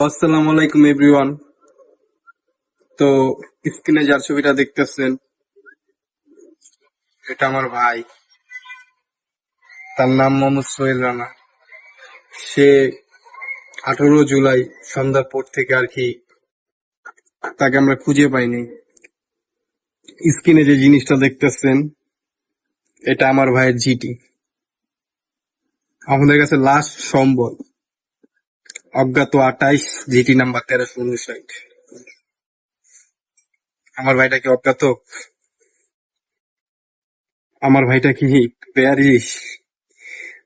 আসসালামু আলাইকুম এভরিওয়ান তো স্ক্রিনে যার ছবিটা দেখতেছেন, এটা আমার ভাই। তার নাম মোহাম্মদ সোহেল রানা। সে আঠারো জুলাই সন্ধ্যার পর থেকে আর কি তাকে আমরা খুঁজে পাইনি। স্ক্রিনে যে জিনিসটা দেখতেছেন, এটা আমার ভাইয়ের জিটি আমাদের কাছে লাস্ট সম্বল। অজ্ঞাত আটাইশ জিটি নাম্বার তেরোশো উনষাট আমার ভাইটা কি অজ্ঞাত। আমার ভাইটা কি বেয়ারিশ?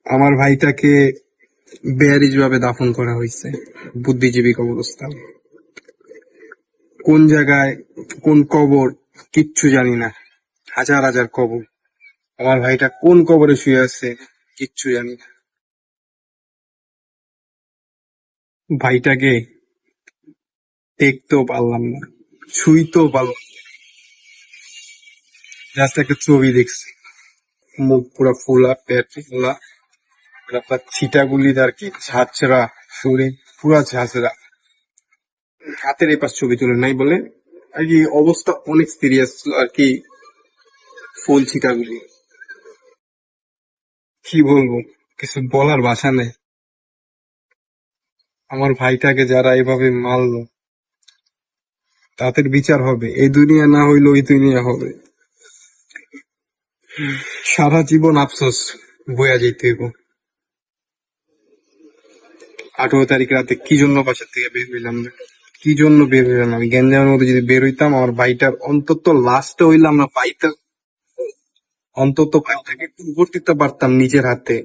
আমার ভাইটাকে বেয়ারিশ ভাবে দাফন করা হয়েছে। বুদ্ধিজীবী কবরস্থান। কোন জায়গায়, কোন কবর, কিচ্ছু জানি না। হাজার হাজার কবর। আমার ভাইটা কোন কবরে শুয়ে আছে, কিচ্ছু জানি না। ভাইটাকে দেখতেও পারলাম না, ছুঁইতেও পারলাম জাস্ট একটা ছবি দেখছি। মুখ পুরো ফুলা পেট ফুলা আপনার ছিটাগুলি আর কি ঝাঁচরা শরীর পুরা ঝাঁচরা হাতের এপাশ ছবি তুলে নাই বলে আর কি অবস্থা অনেক সিরিয়াস আর কি ফুল ছিটাগুলি। কি বলব, কিছু বলার ভাষা নেই। আমার ভাইটাকে যারা এভাবে মারলো, তাদের বিচার হবে। এই দুনিয়া না হইলে ওই দুনিয়া হবে। সারা জীবন আফসোস বইয়া যেতে হইব। আঠারো তারিখ রাতে কি জন্য বাসার থেকে বের হইলাম না? কি জন্য বের হইলাম? আমি গ্যাঞ্জামের মধ্যে যদি বের হইতাম, আমার ভাইটার অন্তত লাস্টে হইলাম না ভাইটা অন্তত ভাইটাকে উপর দিতে পারতাম নিজের হাতে।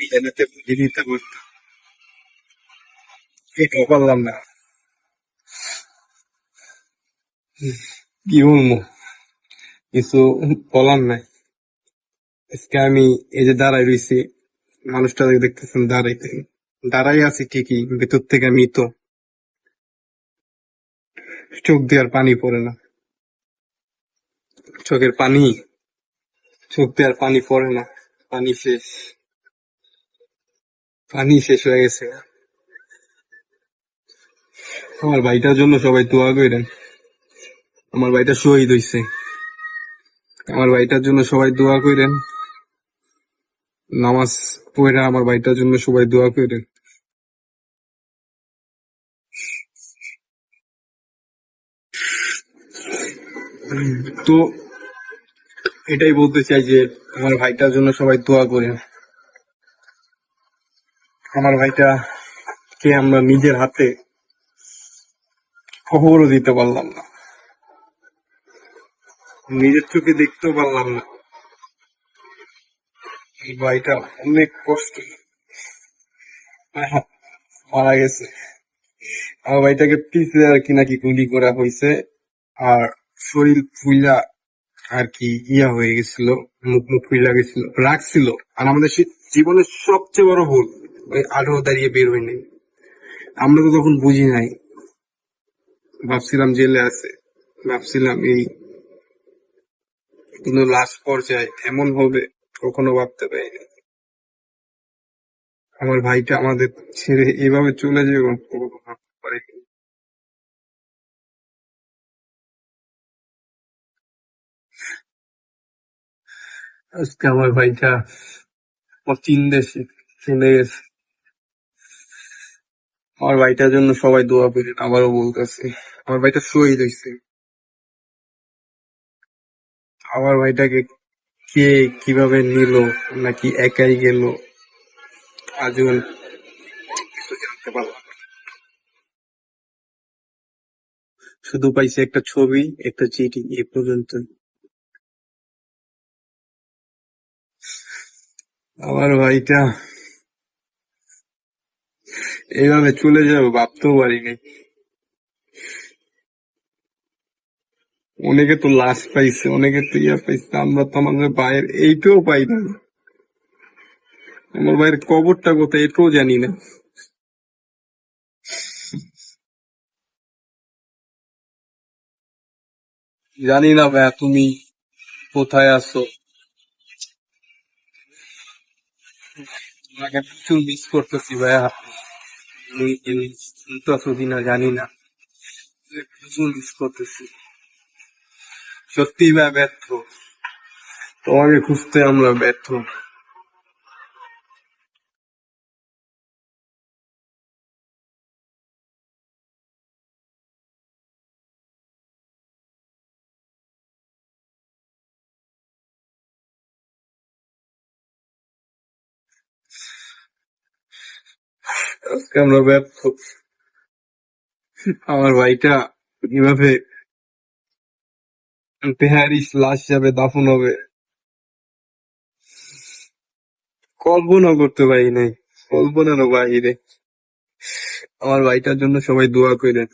নিজের হাতে বুঝিয়ে দিতে পারতাম। এটাও পারলাম না কি বলব কিছু বলার নাই আজকে আমি এই যে দাঁড়াই রইছি মানুষটা দেখতেছেন দাঁড়াইতে দাঁড়াই আছি ঠিকই ভেতর থেকে আমি তো চোখ দিয়ে আর পানি পড়ে না চোখের পানি চোখ দিয়ে আর পানি পড়ে না পানি শেষ পানি শেষ হয়ে গেছে আমার ভাইটার জন্য সবাই দোয়া করেন আমার ভাইটা শহীদ হইছে। আমার ভাইটার জন্য সবাই দোয়া করেন নামাজ পড়া আমার ভাইটার জন্য সবাই দোয়া করেন তো এটাই বলতে চাই যে আমার ভাইটার জন্য সবাই দোয়া করেন। আমার ভাইটা কে আমরা নিজের হাতে খবরও দিতে পারলাম না। নিজের চোখে দেখতেও পারলাম না। এই ভাইটা অনেক কষ্ট। মারা গেছে। আমার ভাইটাকে পিছে আর কি নাকি গুলি করা হয়েছে। আর শরীর ফুইলা আর কি ইয়া হয়ে গেছিল, মুখ মুখ ফুইলা গেছিল, রাখছিল। আর আমাদের জীবনের সবচেয়ে বড় ভুল, ওই আঠারো দাঁড়িয়ে বের হয়নি। আমরা তো তখন বুঝি নাই। ভাবছিলাম জেলে আছে। ভাবছিলাম এই কিন্তু লাস্ট পর্যায়ে এমন হবে, কখনো ভাবতে পারিনি। আমার ভাইটা আমাদের ছেড়ে এভাবে চলে যাবে ভাবতে আজকে আমার ভাইটা আমার দেশে চলে গেছে। আমার ভাইটার জন্য সবাই দোয়া করেন, আবারও বলতেছে। আমার ভাইটা শহীদ হয়েছে। আমার ভাইটাকে কে কীভাবে নিল, নাকি একাই গেল কিছু জানতে পারলাম শুধু পাইছে একটা ছবি, একটা চিঠি, এ পর্যন্ত। আমার ভাইটা এইভাবে চলে যাবে, ভাবতেও পারিনি। অনেকে তো লাশ পাইছে, অনেকে তো ইয়া পাইছে, আমরা তো আমাদের ভাইয়ের এইটাও পাই না। আমার ভাইয়ের কবরটা কোথায় এটাও জানি না। জানি না ভাইয়া, তুমি কোথায় আছো? তোমাকে প্রচুর মিস করতেছি ভাইয়া। শুনতেছো কিনা জানি না। প্রচুর করতেছি। সত্যি বা ব্যর্থ। তোমাকে খুঁজতে আমরা ব্যর্থ। আজকে আমরা ব্যর্থ। আমার ভাইটা কীভাবে তেহারিস লাশ হিসাবে দাফন হবে? কল্পনা করতে পারি নাই। কল্পনারও বাইরে। আমার ভাইটার জন্য সবাই দোয়া করেন